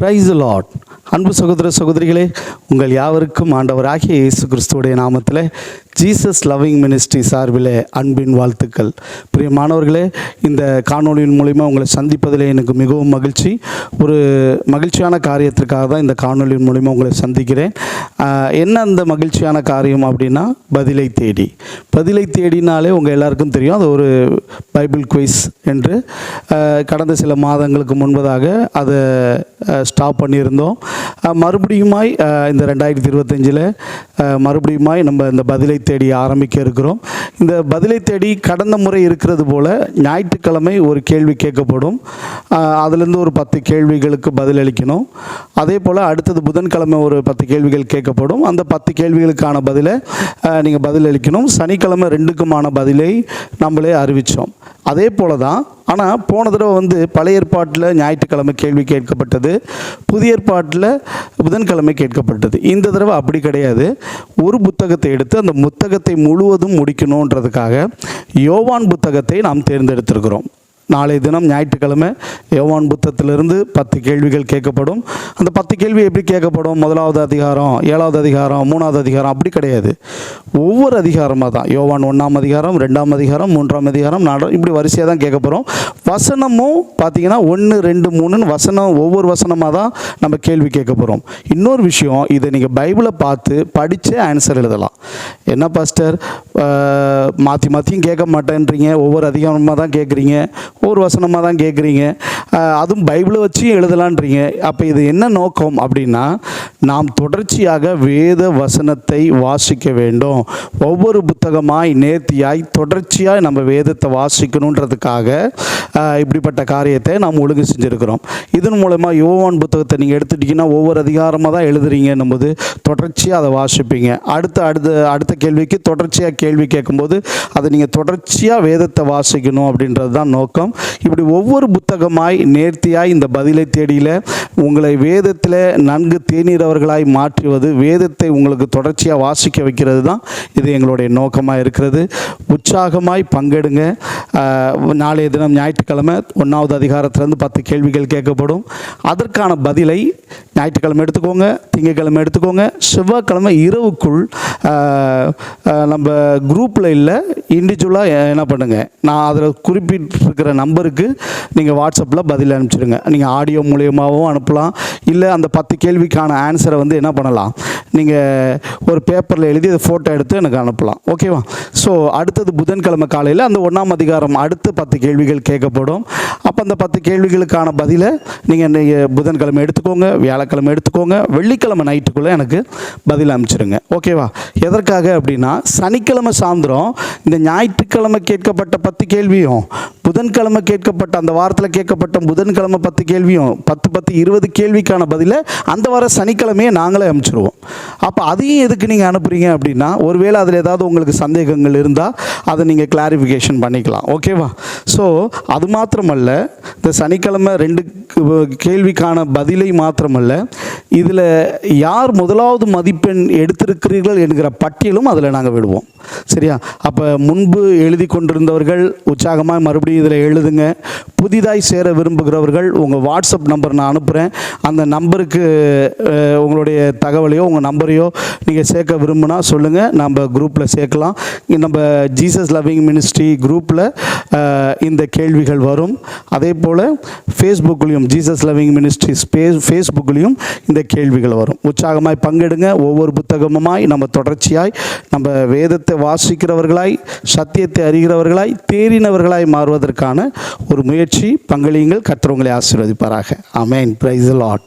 Price lot அன்பு சகோதர சகோதரிகளே உங்கள் யாவருக்கும் ஆண்டவராகிய இயேசு கிறிஸ்துவுடைய நாமத்தில் ஜீசஸ் லவ்விங் மினிஸ்ட்ரி சார்பில் அன்பின் வாழ்த்துக்கள். பிரியமானவர்களே இந்த காணொளியின் மூலிமா உங்களை சந்திப்பதில் எனக்கு மிகவும் மகிழ்ச்சி. ஒரு மகிழ்ச்சியான காரியத்திற்காக தான் இந்த காணொலியின் மூலிமா உங்களை சந்திக்கிறேன். என்ன அந்த மகிழ்ச்சியான காரியம் அப்படின்னா பதிலை தேடி. பதிலை தேடினாலே உங்கள் எல்லாருக்கும் தெரியும் அது ஒரு பைபிள் குவிஸ் என்று. கடந்த சில மாதங்களுக்கு முன்பதாக அதை ஸ்டாப் பண்ணியிருந்தோம். மறுபடியுமாய் இந்த ரெண்டாயிரத்தி இருபத்தஞ்சில் மறுபடியுமாய் நம்ம இந்த பதிலை தேடி ஆரம்பிக்க இருக்கிறோம். இந்த பதிலை தேடி கடந்த முறை இருக்கிறது போல் ஞாயிற்றுக்கிழமை ஒரு கேள்வி கேட்கப்படும். அதுலேருந்து ஒரு பத்து கேள்விகளுக்கு பதிலளிக்கணும். அதே போல் அடுத்தது புதன்கிழமை ஒரு பத்து கேள்விகள் கேட்கப்படும். அந்த பத்து கேள்விகளுக்கான பதிலை நீங்கள் பதிலளிக்கணும். சனிக்கிழமை ரெண்டுக்குமான பதிலை நம்மளே அறிவித்தோம் அதே போல தான் ஆனால் போன தடவை வந்து பழைய ஏற்பாட்டில் ஞாயிற்றுக்கிழமை கேள்வி கேட்கப்பட்டது. புதிய ஏற்பாட்டில் புதன்கிழமை கேட்கப்பட்டது. இந்த தடவை அப்படி கிடையாது. ஒரு புத்தகத்தை எடுத்து அந்த புத்தகத்தை முழுவதும் முடிக்கணுன்றதுக்காக யோவான் புத்தகத்தை நாம் தேர்ந்தெடுத்திருக்கிறோம். நாளை தினம் ஞாயிற்றுக்கிழமை யோவான் புத்தத்திலிருந்து பத்து கேள்விகள் கேட்கப்படும். அந்த பத்து கேள்வி எப்படி கேட்கப்படும்? முதலாவது அதிகாரம் ஏழாவது அதிகாரம் மூணாவது அதிகாரம் அப்படி கிடையாது. ஒவ்வொரு அதிகாரமாக தான். யோவான் ஒன்றாம் அதிகாரம் ரெண்டாம் அதிகாரம் மூன்றாம் அதிகாரம் நாலாம் இப்படி வரிசையாக தான் கேட்க போகிறோம் வசனமும் பார்த்தீங்கன்னா ஒன்று ரெண்டு மூணுன்னு வசனம் ஒவ்வொரு வசனமாக தான் நம்ம கேள்வி கேட்க போகிறோம் இன்னொரு விஷயம் இதை நீங்கள் பைபிளை பார்த்து படித்து ஆன்சர் எழுதலாம். என்ன பாஸ்டர் மாற்றி மாற்றியும் கேட்க மாட்டேன்றீங்க. ஒவ்வொரு அதிகாரமாக தான் கேட்குறீங்க. ஒரு வசனமாக தான் கேட்குறீங்க அதுவும் பைபிளை வச்சும் எழுதலான்றீங்க. அப்போ இது என்ன நோக்கம் அப்படின்னா நாம் தொடர்ச்சியாக வேத வசனத்தை வாசிக்க வேண்டும். ஒவ்வொரு புத்தகமாய் நேர்த்தியாய் தொடர்ச்சியாக நம்ம வேதத்தை வாசிக்கணுன்றதுக்காக இப்படிப்பட்ட காரியத்தை நாம் ஒழுங்கு செஞ்சுருக்கிறோம். இதன் மூலமாக யோவான் புத்தகத்தை நீங்கள் எடுத்துட்டிங்கன்னா ஒவ்வொரு அதிகாரமாக தான் எழுதுறீங்கன்னும் போது தொடர்ச்சியாக அதை வாசிப்பீங்க. அடுத்த அடுத்த அடுத்த கேள்விக்கு தொடர்ச்சியாக கேள்வி கேட்கும்போது அதை நீங்கள் தொடர்ச்சியாக வேதத்தை வாசிக்கணும் அப்படின்றது தான் நோக்கம். இப்படி ஒவ்வொரு புத்தகமாய் நேர்த்தியாய் இந்த பதிலை தேடியில் உங்களை வேதத்தில் நன்கு தேநீரவர்களாய் மாற்றுவது வேதத்தை உங்களுக்கு தொடர்ச்சியாக வாசிக்க வைக்கிறது தான் இது எங்களுடைய நோக்கமாக இருக்கிறது. உற்சாகமாய் பங்கெடுங்க. நாளைய தினம் ஞாயிற்றுக்கிழமை ஒன்றாவது அதிகாரத்திலேருந்து பத்து கேள்விகள் கேட்கப்படும். அதற்கான பதிலை ஞாயிற்றுக்கிழமை எடுத்துக்கோங்க திங்கட்கிழமை எடுத்துக்கோங்க. செவ்வாய்க்கிழமை இரவுக்குள் நம்ம குரூப்பில் இல்லை இண்டிவிஜுவலாக என்ன பண்ணுங்கள் நான் அதில் குறிப்பிட்டிருக்கிற நம்பருக்கு நீங்கள் வாட்ஸ்அப்பில் பதில் அனுப்பிச்சிடுங்க நீங்கள் ஆடியோ மூலியமாகவும் அனுப்பலாம். இல்லை அந்த பத்து கேள்விக்கான ஆன்சரை வந்து என்ன பண்ணலாம்? நீங்கள் ஒரு பேப்பரில் எழுதி அதை ஃபோட்டோ எடுத்து எனக்கு அனுப்பலாம். ஓகேவா ஸோ அடுத்தது புதன்கிழமை காலையில் அந்த ஒன்றாம் அதிகாரம் அடுத்த பத்து கேள்விகள் கேட்கப்படும். அப்போ அந்த பத்து கேள்விகளுக்கான பதிலை நீங்கள் நீங்கள் புதன்கிழமை எடுத்துக்கோங்க வியாழக்கிழமை எடுத்துக்கோங்க வெள்ளிக்கிழமை நைட்டுக்குள்ளே எனக்கு பதில் அனுப்பிச்சிடுங்க ஓகேவா எதற்காக அப்படின்னா சனிக்கிழமை சாயந்தரம் இந்த ஞாயிற்றுக்கிழமை கேட்கப்பட்ட பத்து கேள்வியும் புதன்கிழமை கேட்கப்பட்ட அந்த வாரத்தில் கேட்கப்பட்ட புதன்கிழமை பத்து கேள்வியும் பத்து பத்து இருபது கேள்விக்கான பதிலை அந்த வார சனிக்கிழமையே நாங்களே அனுப்பிச்சிருவோம். அப்போ அதையும் எதுக்கு நீங்கள் அனுப்புறீங்க அப்படின்னா ஒருவேளை அதில் ஏதாவது உங்களுக்கு சந்தேகங்கள் இருந்தால் அதை நீங்கள் கிளாரிஃபிகேஷன் பண்ணிக்கலாம். ஓகேவா ஸோ அது மாத்திரமல்ல இந்த சனிக்கிழமை ரெண்டு கேள்விக்கான பதிலை மாத்திரமல்ல. இதில் யார் முதலாவது மதிப்பெண் எடுத்திருக்கிறீர்கள் என்கிற பட்டியலும் அதில் நாங்கள் விடுவோம். சரியா? அப்போ முன்பு எழுதி கொண்டிருந்தவர்கள் உற்சாகமாக மறுபடியும் இதில் எழுதுங்க. புதிதாய் சேர விரும்புகிறவர்கள் உங்கள் வாட்ஸ்அப் நம்பர் நான் அனுப்புகிறேன் அந்த நம்பருக்கு உங்களுடைய தகவலையோ உங்கள் நம்பரையோ நீங்கள் சேர்க்க விரும்புனா சொல்லுங்கள் நம்ம குரூப்பில் சேர்க்கலாம். நம்ம ஜீசஸ் லவ்விங் மினிஸ்ட்ரி குரூப்பில் இந்த கேள்விகள் வரும். அதே போல் ஃபேஸ்புக்லேயும் ஜீசஸ் லவிங் மினிஸ்ட்ரி ஸ்பே ஃபேஸ்புக்லேயும் இந்த கேள்விகள் வரும். உற்சாகமாய் பங்கெடுங்க. ஒவ்வொரு புத்தகமுமாய் நம்ம தொடர்ச்சியாய் நம்ம வேதத்தை வாசிக்கிறவர்களாய் சத்தியத்தை அறிகிறவர்களாய் தேறினவர்களாய் மாறுவதற்கான ஒரு முயற்சி பங்களியுங்கள். கர்த்தர் ஆசீர்வதிப்பாராக. அமேன் பிரைஸ் லாட்